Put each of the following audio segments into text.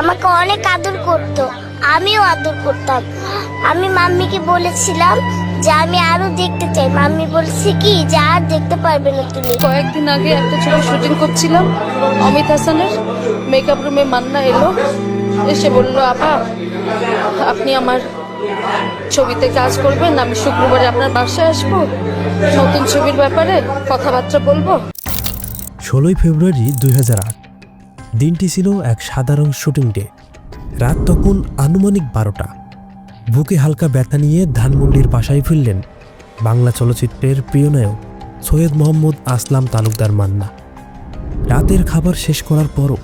আমাকে অনেক আদর করত আমিও আদর করতাম। আমি মাম্মিকে বলেছিলাম যে আমি আরও দেখতে চাই। মাম্মি বলছে কি যে আর দেখতে পারবে না তুমি। কয়েকদিন আগে একটা ছবি শুটিং করছিলাম অমিত হাসানের। মেকআপ রুমে মান্না এলো এসে বলল আপা আপনি আমার ছবিতে কাজ করবেন আমি শুক্রবারে আপনার বাসায় আসব। নতুন ছবির ব্যাপারে কথাবার্তা বলব। ষোলোই ফেব্রুয়ারি দুই হাজার আট। দিনটি ছিল এক সাধারণ শুটিং ডে। রাত তখন আনুমানিক বারোটা। বুকে হালকা ব্যথা নিয়ে ধানমন্ডির বাসায় ফিরলেন বাংলা চলচ্চিত্রের প্রিয় নায়ক সৈয়দ মোহাম্মদ আসলাম তালুকদার মান্না। রাতের খাবার শেষ করার পরও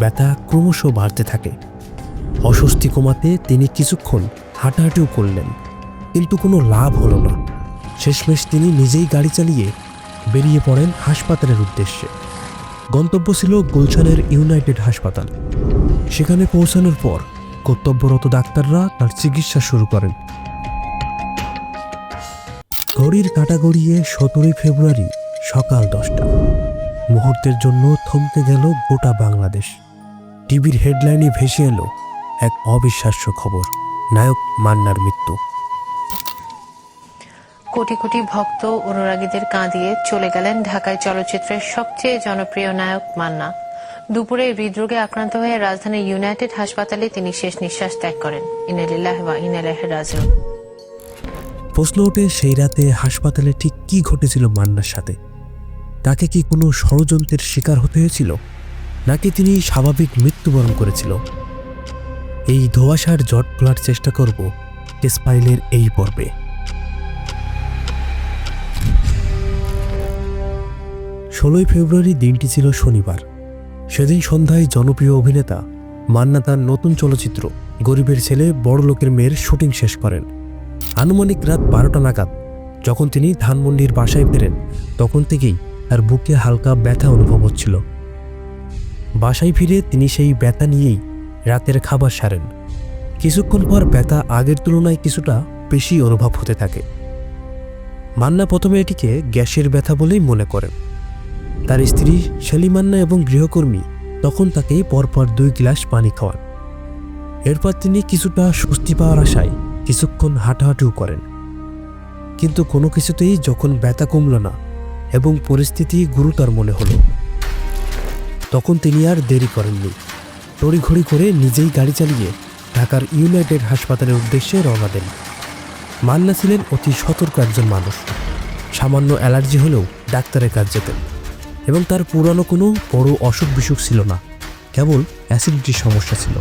ব্যথা ক্রমশ বাড়তে থাকে। অস্বস্তি কমাতে তিনি কিছুক্ষণ হাঁটাহাঁটিও করলেন, কিন্তু কোনো লাভ হলো না। শেষমেশ তিনি নিজেই গাড়ি চালিয়ে বেরিয়ে পড়েন হাসপাতালের উদ্দেশ্যে। গন্তব্য ছিল গুলশানের ইউনাইটেড হাসপাতাল। সেখানে পৌঁছানোর পর কর্তব্যরত ডাক্তাররা তার চিকিৎসা শুরু করেন। ঘড়ির কাটা গড়িয়ে সতেরোই ফেব্রুয়ারি সকাল দশটা। মুহূর্তের জন্য থমকে গেল গোটা বাংলাদেশ। টিভির হেডলাইনে ভেসে এলো এক অবিশ্বাস্য খবর, নায়ক মান্নার মৃত্যু। কোটি কোটি ভক্ত অনুরাগীদের কাঁদিয়ে চলে গেলেন ঢাকায় চলচ্চিত্রের সবচেয়ে জনপ্রিয় নায়ক মান্না। দুপুরে হৃদরোগে আক্রান্ত হয়ে রাজধানীর ইউনাইটেড হাসপাতালে তিনি শেষ নিঃশ্বাস ত্যাগ করেন। প্রশ্ন ওঠে সেই রাতে হাসপাতালে ঠিক কি ঘটেছিল মান্নার সাথে? তাকে কি কোনো ষড়যন্ত্রের শিকার হতে হয়েছিল? নাকি তিনি স্বাভাবিক মৃত্যুবরণ করেছিল? এই ধোঁয়াশার জট খোলার চেষ্টা করব টেসপাইলের এই পর্বে। ষোলোই ফেব্রুয়ারি দিনটি ছিল শনিবার। সেদিন সন্ধ্যায় জনপ্রিয় অভিনেতা মান্না তার নতুন চলচ্চিত্র গরিবের ছেলে বড় লোকের মেয়ের শুটিং শেষ করেন। আনুমানিক রাত বারোটা নাগাদ যখন তিনি ধানমন্ডির বাসায় ফেরেন, তখন থেকেই তার বুকে হালকা ব্যথা অনুভব হচ্ছিল। বাসায় ফিরে তিনি সেই ব্যথা নিয়েই রাতের খাবার সারেন। কিছুক্ষণ পর ব্যথা আগের তুলনায় কিছুটা বেশি অনুভব হতে থাকে। মান্না প্রথমে এটিকে গ্যাসের ব্যথা বলেই মনে করেন। তার স্ত্রী শালিমান্না এবং গৃহকর্মী তখন তাকে পরপর দুই গ্লাস পানি খাওয়ান। এরপর তিনি কিছুটা স্বস্তি পাওয়ার আশায় কিছুক্ষণ হাঁটাহাঁটিও করেন। কিন্তু কোনো কিছুতেই যখন ব্যথা কমল না এবং পরিস্থিতি গুরুতর মনে হলো, তখন তিনি আর দেরি করেননি। তড়িঘড়ি করে নিজেই গাড়ি চালিয়ে ঢাকার ইউনাইটেড হাসপাতালের উদ্দেশ্যে রওনা দেন। মান্না ছিলেন অতি সতর্ক একজন মানুষ। সামান্য অ্যালার্জি হলেও ডাক্তারের কাজ যেতেন। এবং তার পুরানো কোনো বড় অসুখ বিসুখ ছিল না। কেবল অ্যাসিডিটির সমস্যা ছিল।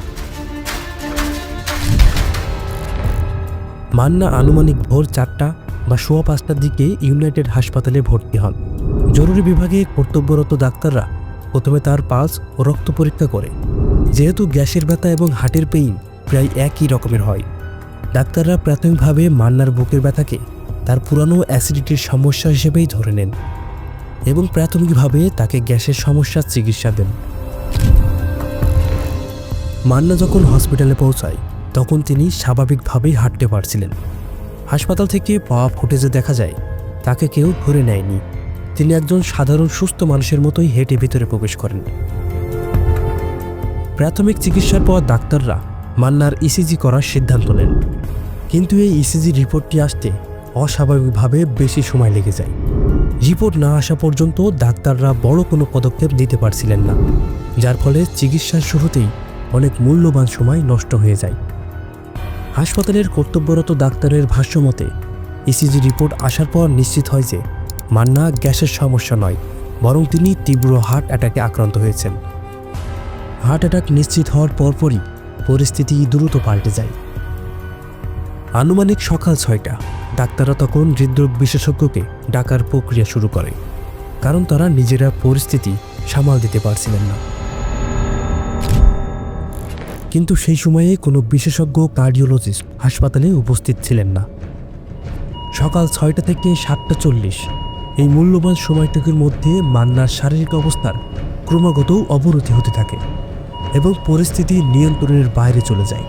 মান্না আনুমানিক ভোর চারটা বা সোয়া পাঁচটার দিকে ইউনাইটেড হাসপাতালে ভর্তি হন। জরুরি বিভাগে কর্তব্যরত ডাক্তাররা প্রথমে তার পালস ও রক্ত পরীক্ষা করে। যেহেতু গ্যাসের ব্যথা এবং হার্টের পেইন প্রায় একই রকমের হয়, ডাক্তাররা প্রাথমিকভাবে মান্নার বুকের ব্যথাকে তার পুরানো অ্যাসিডিটির সমস্যা হিসেবেই ধরে নেন। এবং প্রাথমিকভাবে তাকে গ্যাসের সমস্যার চিকিৎসা দেন। মান্না যখন হসপিটালে পৌঁছায়, তখন তিনি স্বাভাবিকভাবেই হাঁটতে পারছিলেন। হাসপাতাল থেকে পাওয়া ফুটেজে দেখা যায়, তাকে কেউ ধরে নেয়নি। তিনি একজন সাধারণ সুস্থ মানুষের মতোই হেঁটে ভিতরে প্রবেশ করেন। প্রাথমিক চিকিৎসার পর ডাক্তাররা মান্নার ইসিজি করার সিদ্ধান্ত নেন। কিন্তু এই ইসিজি রিপোর্টটি আসতে অস্বাভাবিকভাবে বেশি সময় লেগে যায়। রিপোর্ট না আসা পর্যন্ত ডাক্তাররা বড় কোনো পদক্ষেপ দিতে পারছিলেন না, যার ফলে চিকিৎসার শুরুতেই অনেক মূল্যবান সময় নষ্ট হয়ে যায়। হাসপাতালের কর্তব্যরত ডাক্তারের ভাষ্যমতে ইসিজি রিপোর্ট আসার পর নিশ্চিত হয় যে মান্না গ্যাসের সমস্যা নয়, বরং তিনি তীব্র হার্ট অ্যাটাকে আক্রান্ত হয়েছেন। হার্ট অ্যাটাক নিশ্চিত হওয়ার পরপরই পরিস্থিতি দ্রুত পাল্টে যায়। আনুমানিক সকাল ছয়টা ডাক্তাররা তখন হৃদরোগ বিশেষজ্ঞকে ডাকার প্রক্রিয়া শুরু করে, কারণ তারা নিজেরা পরিস্থিতি সামাল দিতে পারছিলেন না। কিন্তু সেই সময়ে কোনো বিশেষজ্ঞ কার্ডিওলজিস্ট হাসপাতালে উপস্থিত ছিলেন না। সকাল ছয়টা থেকে সাতটা চল্লিশ, এই মূল্যবান সময়টুকুর মধ্যে মান্নার শারীরিক অবস্থার ক্রমাগত অবনতি হতে থাকে এবং পরিস্থিতি নিয়ন্ত্রণের বাইরে চলে যায়।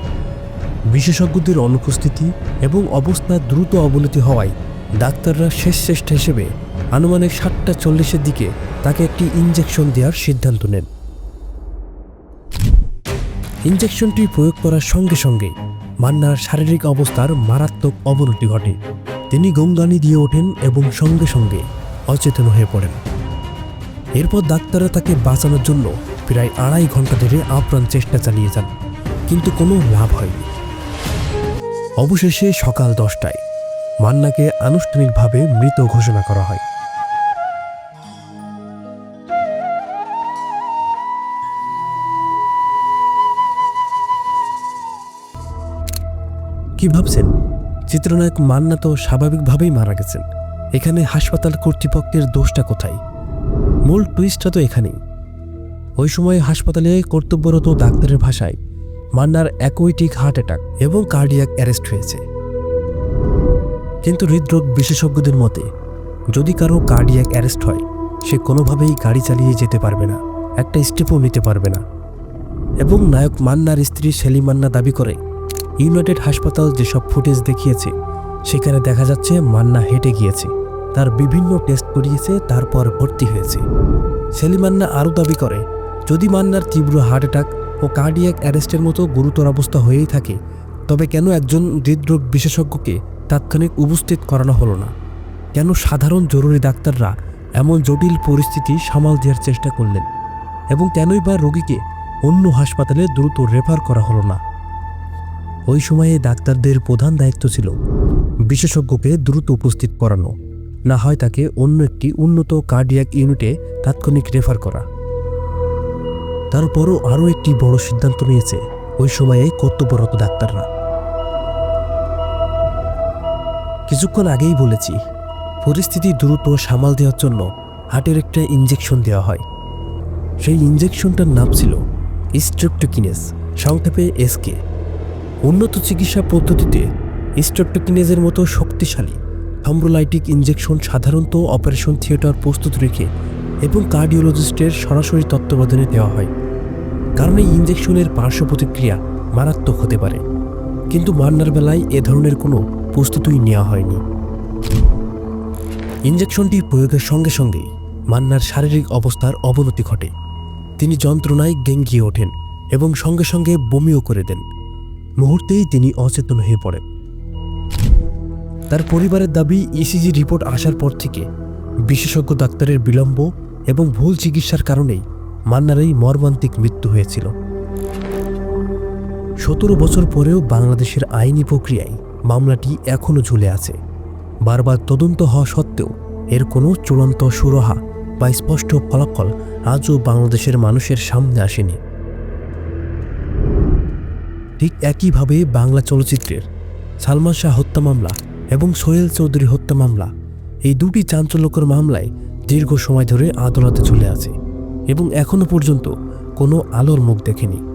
বিশেষজ্ঞদের অনুপস্থিতি এবং অবস্থার দ্রুত অবনতি হওয়ায় ডাক্তাররা শেষ চেষ্টা হিসেবে আনুমানিক সাতটা চল্লিশের দিকে তাকে একটি ইঞ্জেকশন দেওয়ার সিদ্ধান্ত নেন। ইঞ্জেকশনটি প্রয়োগ করার সঙ্গে সঙ্গে মান্নার শারীরিক অবস্থার মারাত্মক অবনতি ঘটে। তিনি গমদানি দিয়ে ওঠেন এবং সঙ্গে সঙ্গে অচেতন হয়ে পড়েন। এরপর ডাক্তাররা তাকে বাঁচানোর জন্য প্রায় আড়াই ঘণ্টা ধরে আপ্রাণ চেষ্টা চালিয়ে যান, কিন্তু কোনো লাভ হয়নি। অবশেষে সকাল দশটায় মান্নাকে আনুষ্ঠানিকভাবে মৃত ঘোষণা করা হয়। কি ভাবছেন? চিত্রনায়ক মান্না তো স্বাভাবিকভাবেই মারা গেছেন। এখানে হাসপাতাল কর্তৃপক্ষের দোষটা কোথায়? মূল টুইস্টটা তো এখানেই। ওই সময় হাসপাতালে কর্তব্যরত ডাক্তারের ভাষায় মান্নার অ্যাকোয়েটিক হার্ট অ্যাটাক এবং কার্ডিয়াক অ্যারেস্ট হয়েছে। কিন্তু হৃদরোগ বিশেষজ্ঞদের মতে, যদি কারও কার্ডিয়াক অ্যারেস্ট হয়, সে কোনোভাবেই গাড়ি চালিয়ে যেতে পারবে না, একটা স্টেপও নিতে পারবে না। এবং নায়ক মান্নার স্ত্রী সেলিম মান্না দাবি করে, ইউনাইটেড হাসপাতাল যেসব ফুটেজ দেখিয়েছে, সেখানে দেখা যাচ্ছে মান্না হেঁটে গিয়েছে, তার বিভিন্ন টেস্ট করিয়েছে, তারপর ভর্তি হয়েছে। সেলিমান্না আরও দাবি করে, যদি মান্নার তীব্র হার্ট অ্যাটাক ও কার্ডিয়াক অ্যারেস্টের মতো গুরুতর অবস্থা হয়েই থাকে। তবে কেন একজন হৃদরোগ বিশেষজ্ঞকে তাৎক্ষণিক উপস্থিত করানো হলো না? কেন সাধারণ জরুরি ডাক্তাররা এমন জটিল পরিস্থিতি সামাল দেওয়ার চেষ্টা করলেন? এবং কেনই বা রোগীকে অন্য হাসপাতালে দ্রুত রেফার করা হলো না? ওই সময়ে ডাক্তারদের প্রধান দায়িত্ব ছিল বিশেষজ্ঞকে দ্রুত উপস্থিত করানো, না হয় তাকে অন্য একটি উন্নত কার্ডিয়াক ইউনিটে তাৎক্ষণিক রেফার করা। তারপরও আরও একটি বড় সিদ্ধান্ত নিয়েছে ওই সময়ে কর্তব্যরত ডাক্তাররা। কিছুক্ষণ আগেই বলেছি, পরিস্থিতি দ্রুত সামাল দেওয়ার জন্য হার্টের একটা ইঞ্জেকশন দেওয়া হয়। সেই ইঞ্জেকশনটার নাম ছিল স্ট্রেপ্টোকিনেস সংক্ষেপে এসকে উন্নত চিকিৎসা পদ্ধতিতে স্ট্রেপ্টোকিনেজের মতো শক্তিশালী থম্ব্রোলাইটিক ইঞ্জেকশন সাধারণত অপারেশন থিয়েটার প্রস্তুত রেখে এবং কার্ডিওলজিস্টের সরাসরি তত্ত্বাবধানে দেওয়া হয়। কারণ এই ইঞ্জেকশনের পার্শ্ব প্রতিক্রিয়া মারাত্মক হতে পারে। কিন্তু মান্নার বেলায় এ ধরনের কোনো প্রস্তুতিই নেওয়া হয়নি। ইঞ্জেকশনটি প্রয়োগের সঙ্গে সঙ্গেই মান্নার শারীরিক অবস্থার অবনতি ঘটে। তিনি যন্ত্রণায় গেঙ্গিয়ে ওঠেন এবং সঙ্গে সঙ্গে বমিও করে দেন। মুহূর্তেই তিনি অচেতন হয়ে পড়েন। তার পরিবারের দাবি, ইসিজি রিপোর্ট আসার পর থেকে বিশেষজ্ঞ ডাক্তারের বিলম্ব এবং ভুল চিকিৎসার কারণেই মান্নার এই মর্মান্তিক মৃত্যু হয়েছিল। সতেরো বছর পরেও বাংলাদেশের আইনি প্রক্রিয়ায় মামলাটি এখনও ঝুলে আছে। বারবার তদন্ত হওয়া সত্ত্বেও এর কোনো চূড়ান্ত সুরাহা বা স্পষ্ট ফলাফল আজও বাংলাদেশের মানুষের সামনে আসেনি। ঠিক একইভাবে বাংলা চলচ্চিত্রের সালমান শাহ হত্যা মামলা এবং সোহেল চৌধুরী হত্যা মামলা এই দুটি চাঞ্চল্যকর মামলায় দীর্ঘ সময় ধরে আদালতে চলে আছে। এবং এখনও পর্যন্ত কোনো আলোর মুখ দেখেনি।